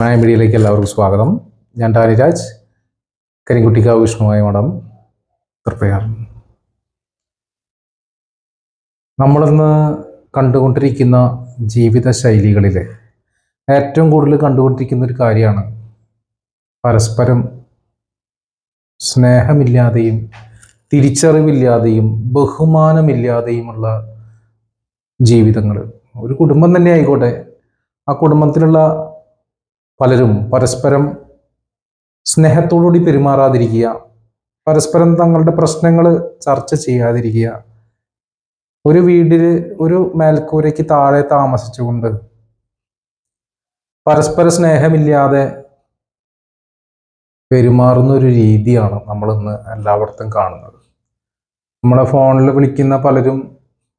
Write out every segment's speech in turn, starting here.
മായ മീഡിയയിലേക്ക് എല്ലാവർക്കും സ്വാഗതം. ഞാൻ ടാനിരാജ് കരിങ്കുട്ടിക്കാവ് വിഷ്ണുവായ മഠം തൃപ്പയാർ നമ്മളിന്ന് കണ്ടുകൊണ്ടിരിക്കുന്ന ജീവിത ശൈലികളിൽ ഏറ്റവും കൂടുതൽ കണ്ടുകൊണ്ടിരിക്കുന്ന ഒരു കാര്യമാണ് പരസ്പരം സ്നേഹമില്ലാതെയും തിരിച്ചറിവില്ലാതെയും ബഹുമാനമില്ലാതെയുമുള്ള ജീവിതങ്ങൾ. ഒരു കുടുംബം തന്നെ ആയിക്കോട്ടെ. ആ കുടുംബത്തിലുള്ള പലരും പരസ്പരം സ്നേഹത്തോടുകൂടി പെരുമാറാതിരിക്കുക പരസ്പരം തങ്ങളുടെ പ്രശ്നങ്ങൾ ചർച്ച ചെയ്യാതിരിക്കുക. ഒരു വീടിൽ ഒരു മേൽക്കൂരയ്ക്ക് താഴെ താമസിച്ചുകൊണ്ട് പരസ്പര സ്നേഹമില്ലാതെ പെരുമാറുന്ന ഒരു രീതിയാണ് നമ്മൾ ഇന്ന് എല്ലായിടത്തും കാണുന്നത്. നമ്മളെ ഫോണിൽ വിളിക്കുന്ന പലരും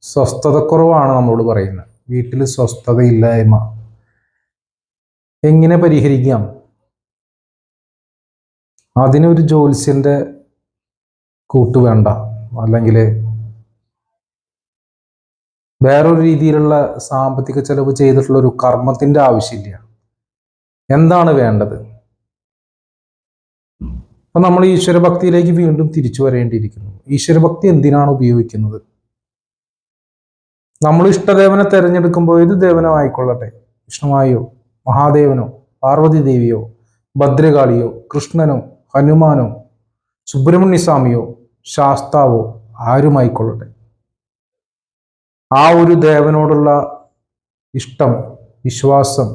സ്വസ്ഥതക്കുറവാണ് നമ്മളോട് പറയുന്നത്. വീട്ടിൽ സ്വസ്ഥതയില്ലായ്മ എങ്ങനെ പരിഹരിക്കാം? അതിനൊരു ജോത്സ്യന്റെ കൂട്ട് വേണ്ട. അല്ലെങ്കിൽ വേറൊരു രീതിയിലുള്ള സാമ്പത്തിക ചെലവ് ചെയ്തിട്ടുള്ള ഒരു കർമ്മത്തിന്റെ ആവശ്യമില്ല. എന്താണ് വേണ്ടത്? അപ്പൊ നമ്മൾ ഈശ്വരഭക്തിയിലേക്ക് വീണ്ടും തിരിച്ചു വരേണ്ടിയിരിക്കുന്നു. ഈശ്വരഭക്തി എന്തിനാണ് ഉപയോഗിക്കുന്നത്? നമ്മൾ ഇഷ്ടദേവനെ തിരഞ്ഞെടുക്കുമ്പോൾ ഏത് ദേവനോ ആയിക്കൊള്ളട്ടെ. വിഷ്ണുവായോ മഹാദേവനോ പാർവതി ദേവിയോ ഭദ്രകാളിയോ കൃഷ്ണനോ ഹനുമാനോ സുബ്രഹ്മണ്യസ്വാമിയോ ശാസ്താവോ ആരുമായിക്കൊള്ളട്ടെ? ആ ഒരു ദേവനോടുള്ള ഇഷ്ടം വിശ്വാസം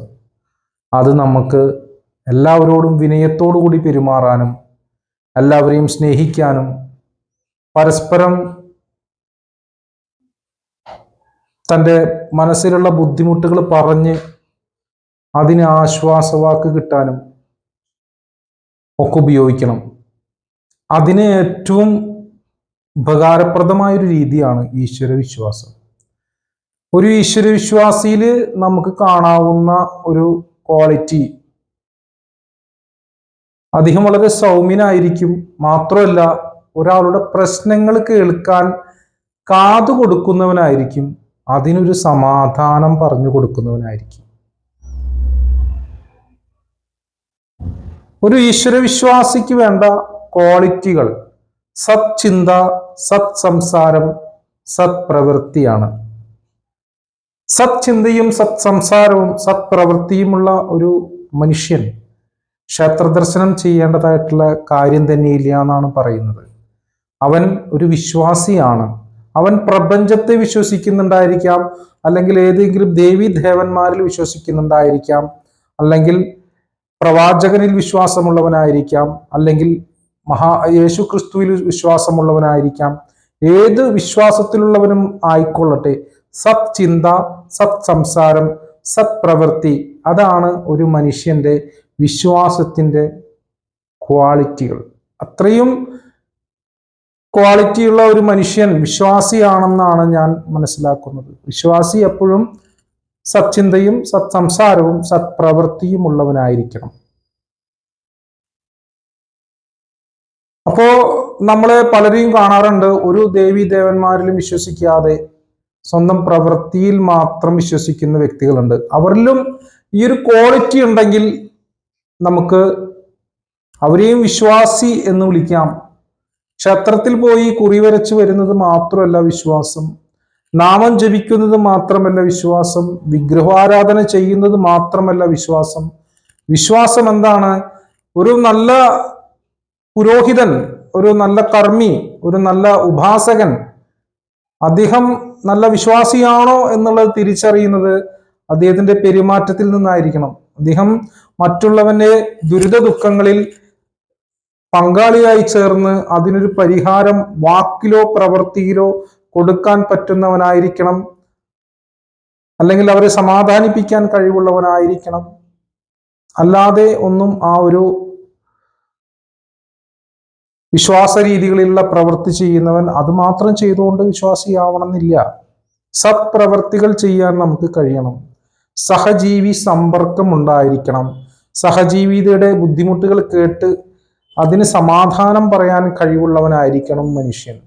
അത് നമുക്ക് എല്ലാവരോടും വിനയത്തോടു കൂടി പെരുമാറാനും എല്ലാവരെയും സ്നേഹിക്കാനും പരസ്പരം തന്റെ മനസ്സിലുള്ള ബുദ്ധിമുട്ടുകൾ പറഞ്ഞ് അതിന് ആശ്വാസവാക്ക് കിട്ടാനും ഒക്കെ ഉപയോഗിക്കണം. അതിന് ഏറ്റവും ഉപകാരപ്രദമായൊരു രീതിയാണ് ഈശ്വര വിശ്വാസം ഒരു ഈശ്വര വിശ്വാസിയിൽ നമുക്ക് കാണാവുന്ന ഒരു ക്വാളിറ്റി അദ്ദേഹം വളരെ സൗമ്യനായിരിക്കും. മാത്രമല്ല ഒരാളുടെ പ്രശ്നങ്ങൾ കേൾക്കാൻ കാതു കൊടുക്കുന്നവനായിരിക്കും അതിനൊരു സമാധാനം പറഞ്ഞു കൊടുക്കുന്നവനായിരിക്കും. ഒരു ഈശ്വരവിശ്വാസിക്ക് വേണ്ട ക്വാളിറ്റികൾ. സത് ചിന്ത സത് സംസാരം സത് പ്രവൃത്തിയാണ് സത് ചിന്തയും സത് സംസാരവും സത് പ്രവൃത്തിയുമുള്ള ഒരു മനുഷ്യൻ ക്ഷേത്രദർശനം ചെയ്യേണ്ടതായിട്ടുള്ള കാര്യം തന്നെയില്ല എന്നാണ് പറയുന്നത്. അവൻ ഒരു വിശ്വാസിയാണ്. അവൻ പ്രപഞ്ചത്തെ വിശ്വസിക്കുന്നുണ്ടായിരിക്കാം അല്ലെങ്കിൽ ഏതെങ്കിലും ദേവി ദേവന്മാരിൽ വിശ്വസിക്കുന്നുണ്ടായിരിക്കാം അല്ലെങ്കിൽ പ്രവാചകനിൽ വിശ്വാസമുള്ളവനായിരിക്കാം അല്ലെങ്കിൽ മഹാ യേശു ക്രിസ്തുവിൽ വിശ്വാസമുള്ളവനായിരിക്കാം. ഏത് വിശ്വാസത്തിലുള്ളവനും ആയിക്കൊള്ളട്ടെ. സത് ചിന്ത സത് സംസാരം സത് പ്രവൃത്തി അതാണ് ഒരു മനുഷ്യന്റെ വിശ്വാസത്തിന്റെ ക്വാളിറ്റികൾ. അത്രയും ക്വാളിറ്റിയുള്ള ഒരു മനുഷ്യൻ വിശ്വാസിയാണെന്നാണ് ഞാൻ മനസ്സിലാക്കുന്നത്. വിശ്വാസി എപ്പോഴും സച്ചിന്തയും സത് സംസാരവും സത്പ്രവൃത്തിയും ഉള്ളവനായിരിക്കണം അപ്പോ നമ്മളെ പലരെയും കാണാറുണ്ട്. ഒരു ദേവി ദേവന്മാരിലും വിശ്വസിക്കാതെ സ്വന്തം പ്രവൃത്തിയിൽ മാത്രം വിശ്വസിക്കുന്ന വ്യക്തികളുണ്ട്. അവരിലും ഈ ഒരു ക്വാളിറ്റി ഉണ്ടെങ്കിൽ നമുക്ക് അവരെയും വിശ്വാസി എന്ന് വിളിക്കാം. ക്ഷേത്രത്തിൽ പോയി കുറി വരച്ച് വരുന്നത് മാത്രമല്ല വിശ്വാസം. നാമം ജപിക്കുന്നത് മാത്രമല്ല വിശ്വാസം വിഗ്രഹാരാധന ചെയ്യുന്നത് മാത്രമല്ല വിശ്വാസം. വിശ്വാസം എന്താണ്? ഒരു നല്ല പുരോഹിതൻ ഒരു നല്ല കർമ്മി ഒരു നല്ല ഉപാസകൻ അദ്ദേഹം നല്ല വിശ്വാസിയാണോ എന്നുള്ളത് തിരിച്ചറിയുന്നത് അദ്ദേഹത്തിന്റെ പെരുമാറ്റത്തിൽ നിന്നായിരിക്കണം. അദ്ദേഹം മറ്റുള്ളവന്റെ ദുരിത ദുഃഖങ്ങളിൽ പങ്കാളിയായി ചേർന്ന് അതിനൊരു പരിഹാരം വാക്കിലോ പ്രവൃത്തിയിലോ കൊടുക്കാൻ പറ്റുന്നവനായിരിക്കണം. അല്ലെങ്കിൽ അവരെ സമാധാനിപ്പിക്കാൻ കഴിവുള്ളവനായിരിക്കണം. അല്ലാതെ ഒന്നും ആ ഒരു വിശ്വാസ രീതികളിലുള്ള പ്രവൃത്തി ചെയ്യുന്നവൻ അത് മാത്രം ചെയ്തുകൊണ്ട് വിശ്വാസിയാവണമെന്നില്ല. സത്പ്രവർത്തികൾ ചെയ്യാൻ നമുക്ക് കഴിയണം. സഹജീവി സമ്പർക്കം ഉണ്ടായിരിക്കണം. സഹജീവിതയുടെ ബുദ്ധിമുട്ടുകൾ കേട്ട് അതിന് സമാധാനം പറയാൻ കഴിവുള്ളവനായിരിക്കണം മനുഷ്യൻ.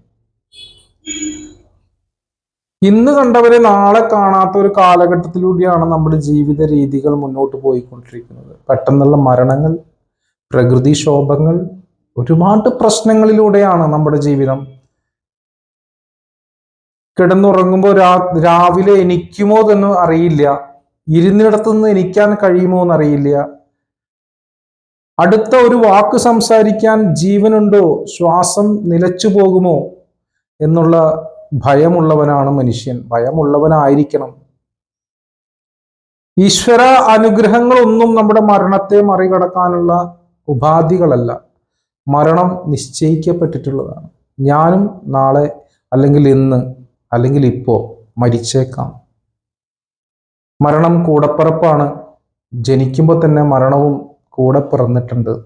ഇന്ന് കണ്ടവരെ നാളെ കാണാത്ത ഒരു കാലഘട്ടത്തിലൂടെയാണ് നമ്മുടെ ജീവിത രീതികൾ മുന്നോട്ട് പോയിക്കൊണ്ടിരിക്കുന്നത്. പെട്ടെന്നുള്ള മരണങ്ങൾ പ്രകൃതിക്ഷോഭങ്ങൾ ഒരുപാട് പ്രശ്നങ്ങളിലൂടെയാണ് നമ്മുടെ ജീവിതം. കിടന്നുറങ്ങുമ്പോൾ രാ രാവിലെ എനിക്കുമോ എന്ന് അറിയില്ല. ഇരുന്നിടത്തുനിന്ന് എനിക്കാൻ കഴിയുമോ എന്നറിയില്ല. അടുത്ത ഒരു വാക്ക് സംസാരിക്കാൻ ജീവനുണ്ടോ? ശ്വാസം നിലച്ചു പോകുമോ? എന്നുള്ള ഭയമുള്ളവനാണ് മനുഷ്യൻ. ഭയമുള്ളവനായിരിക്കണം. ഈശ്വര അനുഗ്രഹങ്ങളൊന്നും നമ്മുടെ മരണത്തെ മറികടക്കാനുള്ള ഉപാധികളല്ല. മരണം നിശ്ചയിക്കപ്പെട്ടിട്ടുള്ളതാണ്. ഞാനും നാളെ അല്ലെങ്കിൽ ഇന്ന് അല്ലെങ്കിൽ ഇപ്പോ മരിച്ചേക്കാം. മരണം കൂടപ്പിറപ്പാണ്. ജനിക്കുമ്പോൾ തന്നെ മരണവും കൂടെ പിറന്നിട്ടുണ്ട്.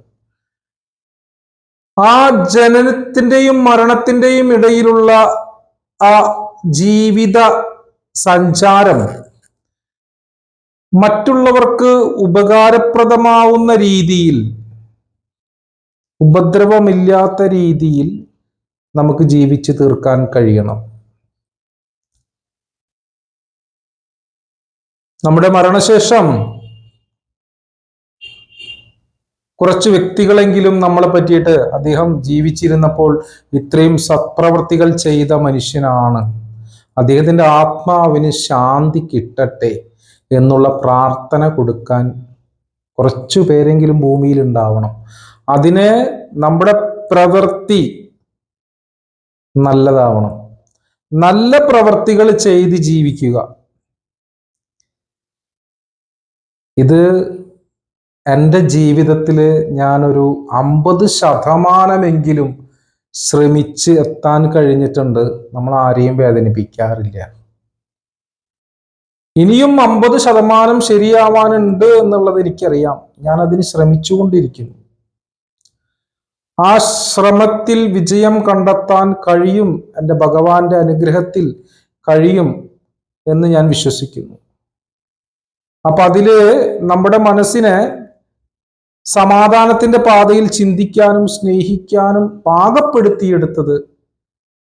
ആ ജനനത്തിന്റെയും മരണത്തിന്റെയും ഇടയിലുള്ള ആ ജീവിത സഞ്ചാരം മറ്റുള്ളവർക്ക് ഉപകാരപ്രദമാവുന്ന രീതിയിൽ ഉപദ്രവമില്ലാത്ത രീതിയിൽ നമുക്ക് ജീവിച്ചു തീർക്കാൻ കഴിയണം. നമ്മുടെ മരണശേഷം കുറച്ച് വ്യക്തികളെങ്കിലും നമ്മളെ പറ്റിയിട്ട് അദ്ദേഹം ജീവിച്ചിരുന്നപ്പോൾ ഇത്രയും സത്പ്രവർത്തികൾ ചെയ്ത മനുഷ്യനാണ്. അദ്ദേഹത്തിന്റെ ആത്മാവിന് ശാന്തി കിട്ടട്ടെ എന്നുള്ള പ്രാർത്ഥന കൊടുക്കാൻ കുറച്ചു പേരെങ്കിലും ഭൂമിയിൽ ഉണ്ടാവണം. അതിന് നമ്മുടെ പ്രവൃത്തി നല്ലതാവണം. നല്ല പ്രവർത്തികൾ ചെയ്ത് ജീവിക്കുക. ഇത് എന്റെ ജീവിതത്തിൽ ഞാനൊരു അമ്പത് ശതമാനമെങ്കിലും ശ്രമിച്ച് എത്താൻ കഴിഞ്ഞിട്ടുണ്ട്. നമ്മൾ ആരെയും വേദനിപ്പിക്കാറില്ല. ഇനിയും അമ്പത് ശതമാനം ശരിയാവാനുണ്ട് എന്നുള്ളത് എനിക്കറിയാം. ഞാൻ അതിന് ശ്രമിച്ചുകൊണ്ടിരിക്കുന്നു. ആ ശ്രമത്തിൽ വിജയം കണ്ടെത്താൻ കഴിയും. എന്റെ ഭഗവാന്റെ അനുഗ്രഹത്തിൽ കഴിയും എന്ന് ഞാൻ വിശ്വസിക്കുന്നു. അപ്പൊ അതിൽ നമ്മുടെ മനസ്സിനെ സമാധാനത്തിന്റെ പാതയിൽ ചിന്തിക്കാനും സ്നേഹിക്കാനും പാകപ്പെടുത്തിയെടുത്തത്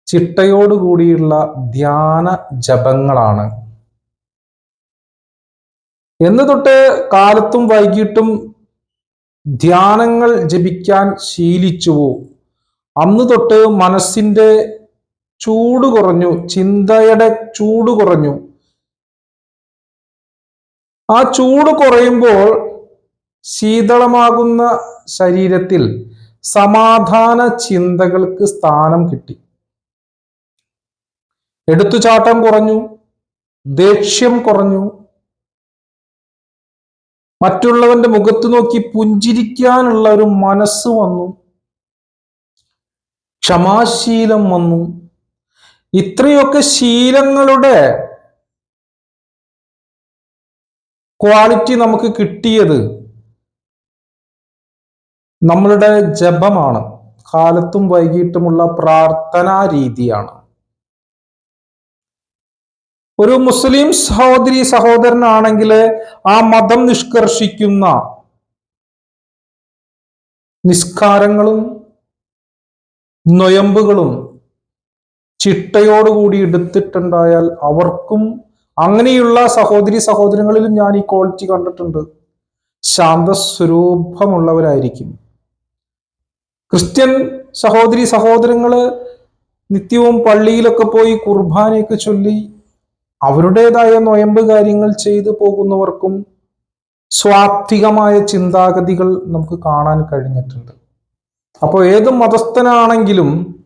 ചിട്ടയോടുകൂടിയുള്ള ധ്യാന ജപങ്ങളാണ്. എന്ന് തൊട്ട് കാലത്തും വൈകിട്ടും ധ്യാനങ്ങൾ ജപിക്കാൻ ശീലിച്ചുവോ? അന്ന് തൊട്ട് മനസ്സിന്റെ ചൂട് കുറഞ്ഞു ചിന്തയുടെ ചൂട് കുറഞ്ഞു. ആ ചൂട് കുറയുമ്പോൾ ശീതളമാകുന്ന ശരീരത്തിൽ സമാധാന ചിന്തകൾക്ക് സ്ഥാനം കിട്ടി. എടുത്തുചാട്ടം കുറഞ്ഞു ദേഷ്യം കുറഞ്ഞു. മറ്റുള്ളവന്റെ മുഖത്ത് നോക്കി പുഞ്ചിരിക്കാനുള്ള ഒരു മനസ്സ് വന്നു. ക്ഷമാശീലം വന്നു. ഇത്രയൊക്കെ ശീലങ്ങളുടെ ക്വാളിറ്റി നമുക്ക് കിട്ടിയത് നമ്മളുടെ ജപമാണ്. കാലത്തും വൈകിട്ടുമുള്ള പ്രാർത്ഥനാ രീതിയാണ്. ഒരു മുസ്ലിം സഹോദരി സഹോദരനാണെങ്കിൽ ആ മതം നിഷ്കർഷിക്കുന്ന നിസ്കാരങ്ങളും നൊയമ്പുകളും ചിട്ടയോടുകൂടി എടുത്തിട്ടുണ്ടായാൽ അവർക്കും അങ്ങനെയുള്ള സഹോദരി സഹോദരങ്ങളിലും ഞാൻ ഈ ക്വാളിറ്റി കണ്ടിട്ടുണ്ട്. ശാന്തസ്വരൂപമുള്ളവരായിരിക്കും. ക്രിസ്ത്യൻ സഹോദരി സഹോദരങ്ങൾ നിത്യവും പള്ളിയിലൊക്കെ പോയി കുർബാനയൊക്കെ ചൊല്ലി അവരുടേതായ നൊയമ്പ് കാര്യങ്ങൾ ചെയ്തു പോകുന്നവർക്കും സ്വാത്വികമായ ചിന്താഗതികൾ നമുക്ക് കാണാൻ കഴിഞ്ഞിട്ടുണ്ട്. അപ്പോൾ ഏത് മതസ്ഥനാണെങ്കിലും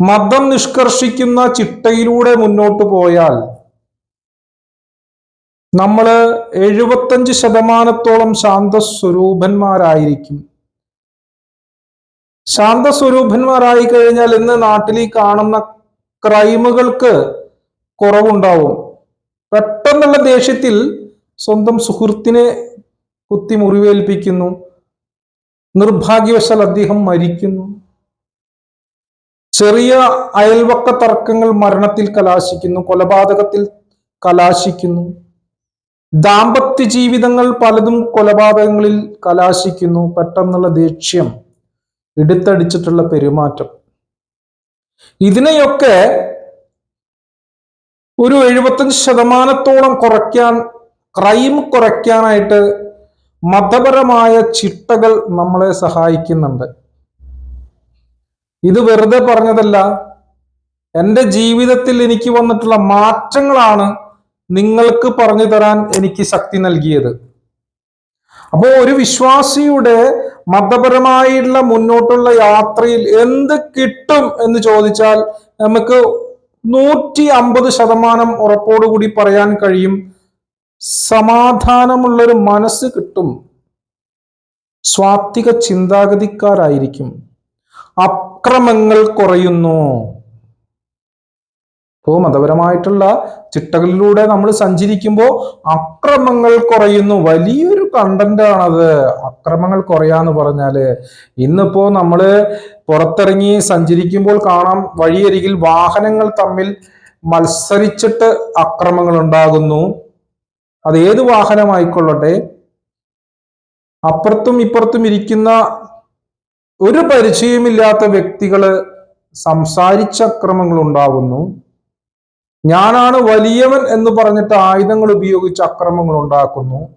മതം നിഷ്കർഷിക്കുന്ന ചിട്ടയിലൂടെ മുന്നോട്ട് പോയാൽ നമ്മൾ എഴുപത്തഞ്ച് ശതമാനത്തോളം ശാന്തസ്വരൂപന്മാരായിരിക്കും. ശാന്തസ്വരൂപന്മാരായി കഴിഞ്ഞാൽ ഇന്ന് നാട്ടിൽ ഈ കാണുന്ന ക്രൈമുകൾക്ക് കുറവുണ്ടാവും. പെട്ടെന്നുള്ള ദേഷ്യത്തിൽ സ്വന്തം സുഹൃത്തിനെ കുത്തി മുറിവേൽപ്പിക്കുന്നു. നിർഭാഗ്യവശാൽ അദ്ദേഹം മരിക്കുന്നു. ചെറിയ അയൽവക്ക തർക്കങ്ങൾ മരണത്തിൽ കലാശിക്കുന്നു. കൊലപാതകത്തിൽ കലാശിക്കുന്നു. ദാമ്പത്യ ജീവിതങ്ങൾ പലതും കൊലപാതകങ്ങളിൽ കലാശിക്കുന്നു. പെട്ടെന്നുള്ള ദേഷ്യം. എടുത്തടിച്ചിട്ടുള്ള പെരുമാറ്റം. ഇതിനെയൊക്കെ ഒരു എഴുപത്തഞ്ച് ശതമാനത്തോളം കുറയ്ക്കാൻ ക്രൈം കുറയ്ക്കാനായിട്ട് മതപരമായ ചിട്ടകൾ നമ്മളെ സഹായിക്കുന്നുണ്ട്. ഇത് വെറുതെ പറഞ്ഞതല്ല. എന്റെ ജീവിതത്തിൽ എനിക്ക് വന്നിട്ടുള്ള മാറ്റങ്ങളാണ് നിങ്ങൾക്ക് പറഞ്ഞു തരാൻ എനിക്ക് ശക്തി നൽകിയത്. അപ്പോൾ ഒരു വിശ്വാസിയുടെ മതപരമായിട്ടുള്ള മുന്നോട്ടുള്ള യാത്രയിൽ എന്ത് കിട്ടും എന്ന് ചോദിച്ചാൽ നമുക്ക് നൂറ്റി അമ്പത് ശതമാനം ഉറപ്പോടുകൂടി പറയാൻ കഴിയും. സമാധാനമുള്ളൊരു മനസ്സ് കിട്ടും. സ്വാത്വിക ചിന്താഗതിക്കാരായിരിക്കും. അക്രമങ്ങൾ കുറയുന്നു. ഇപ്പോൾ മതപരമായിട്ടുള്ള ചിട്ടകളിലൂടെ നമ്മൾ സഞ്ചരിക്കുമ്പോൾ അക്രമങ്ങൾ കുറയുന്നു. വലിയൊരു കണ്ടന്റ് ആണത്. അക്രമങ്ങൾ കുറയാന്ന് പറഞ്ഞാൽ ഇന്നിപ്പോൾ നമ്മൾ പുറത്തിറങ്ങി സഞ്ചരിക്കുമ്പോൾ കാണാം വഴിയരികിൽ വാഹനങ്ങൾ തമ്മിൽ മത്സരിച്ചിട്ട് അക്രമങ്ങൾ ഉണ്ടാകുന്നു. അത് ഏത് വാഹനമായിക്കൊള്ളട്ടെ? അപ്പുറത്തും ഇപ്പുറത്തും ഇരിക്കുന്ന ഒരു പരിചയമില്ലാത്ത വ്യക്തികൾ സംസാരിച്ച അക്രമങ്ങൾ ഉണ്ടാകുന്നു ഞാനാണ് വലിയവൻ എന്ന് പറഞ്ഞിട്ട് ആയുധങ്ങൾ ഉപയോഗിച്ച് അക്രമങ്ങൾ ഉണ്ടാക്കുന്നു.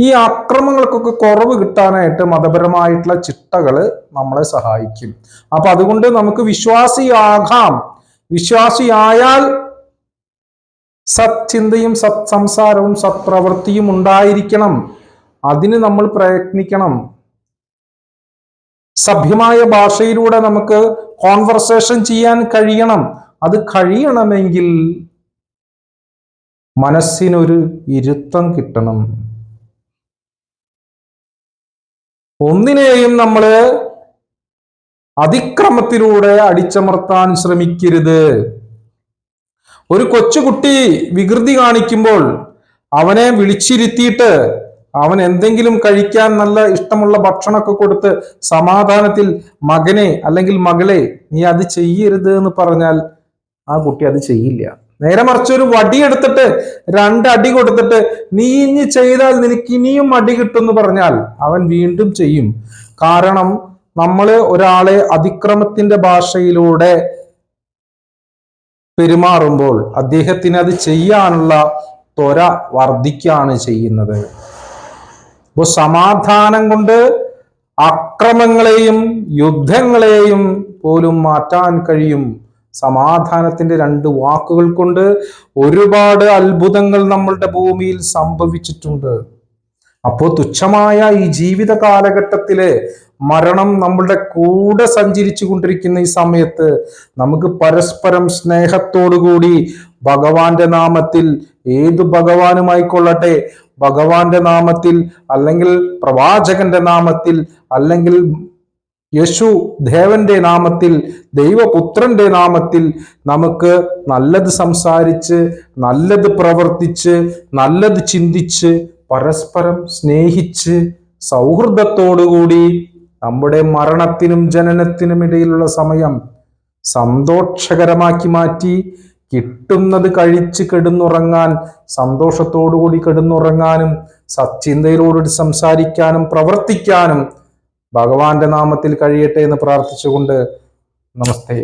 ഈ അക്രമങ്ങൾക്കൊക്കെ കുറവ് കിട്ടാനായിട്ട് മതപരമായിട്ടുള്ള ചിട്ടകൾ നമ്മളെ സഹായിക്കും. അപ്പൊ അതുകൊണ്ട് നമുക്ക് വിശ്വാസിയാകാം. വിശ്വാസിയായാൽ സത്ചിന്തയും സത് സംസാരവും സത്പ്രവൃത്തിയും ഉണ്ടായിരിക്കണം. അതിന് നമ്മൾ പ്രയത്നിക്കണം. സഭ്യമായ ഭാഷയിലൂടെ നമുക്ക് കോൺവെർസേഷൻ ചെയ്യാൻ കഴിയണം. അത് കഴിയണമെങ്കിൽ മനസ്സിനൊരു ഇരുത്തം കിട്ടണം. ഒന്നിനെയും നമ്മൾ അതിക്രമത്തിലൂടെ അടിച്ചമർത്താൻ ശ്രമിക്കരുത്. ഒരു കൊച്ചുകുട്ടി വികൃതി കാണിക്കുമ്പോൾ അവനെ വിളിച്ചിരുത്തിയിട്ട് അവൻ എന്തെങ്കിലും കഴിക്കാൻ നല്ല ഇഷ്ടമുള്ള ഭക്ഷണമൊക്കെ കൊടുത്ത് സമാധാനത്തിൽ മകനെ അല്ലെങ്കിൽ മകളെ നീ അത് ചെയ്യരുത് എന്ന് പറഞ്ഞാൽ ആ കുട്ടി അത് ചെയ്യില്ല. നേരെ മറിച്ച് ഒരു വടി എടുത്തിട്ട് രണ്ട് അടി കൊടുത്തിട്ട് നീ ഇനി ചെയ്താൽ നിനക്ക് ഇനിയും അടി കിട്ടും എന്ന് പറഞ്ഞാൽ അവൻ വീണ്ടും ചെയ്യും. കാരണം നമ്മൾ ഒരാളെ അതിക്രമത്തിന്റെ ഭാഷയിലൂടെ പെരുമാറുമ്പോൾ അദ്ദേഹത്തിന് അത് ചെയ്യാനുള്ള ത്വര വർദ്ധിക്കുകയാണ് ചെയ്യുന്നത്. അപ്പോൾ സമാധാനം കൊണ്ട് അക്രമങ്ങളെയും യുദ്ധങ്ങളെയും പോലും മാറ്റാൻ കഴിയും. സമാധാനത്തിന്റെ രണ്ട് വാക്കുകൾ കൊണ്ട് ഒരുപാട് അത്ഭുതങ്ങൾ നമ്മളുടെ ഭൂമിയിൽ സംഭവിച്ചിട്ടുണ്ട്. അപ്പോൾ തുച്ഛമായ ഈ ജീവിത കാലഘട്ടത്തിലെ മരണം നമ്മളുടെ കൂടെ സഞ്ചരിച്ചു കൊണ്ടിരിക്കുന്ന ഈ സമയത്ത് നമുക്ക് പരസ്പരം സ്നേഹത്തോടുകൂടി ഭഗവാന്റെ നാമത്തിൽ ഏത് ഭഗവാനുമായിക്കൊള്ളട്ടെ? ഭഗവാന്റെ നാമത്തിൽ അല്ലെങ്കിൽ പ്രവാചകന്റെ നാമത്തിൽ അല്ലെങ്കിൽ യേശു ദേവന്റെ നാമത്തിൽ ദൈവപുത്രന്റെ നാമത്തിൽ നമുക്ക് നല്ലത് സംസാരിച്ച് നല്ലത് പ്രവർത്തിച്ച് നല്ലത് ചിന്തിച്ച് പരസ്പരം സ്നേഹിച്ച് സൗഹൃദത്തോടുകൂടി നമ്മുടെ മരണത്തിനും ജനനത്തിനും ഇടയിലുള്ള സമയം സന്തോഷകരമാക്കി മാറ്റി കിട്ടുന്നത് കഴിച്ച് കിടന്നുറങ്ങാൻ സന്തോഷത്തോടുകൂടി കിടന്നുറങ്ങാനും സച്ചിന്തയിലോട് സംസാരിക്കാനും പ്രവർത്തിക്കാനും ഭഗവാന്റെ നാമത്തിൽ കഴിയട്ടെ എന്ന് പ്രാർത്ഥിച്ചുകൊണ്ട് നമസ്തേ.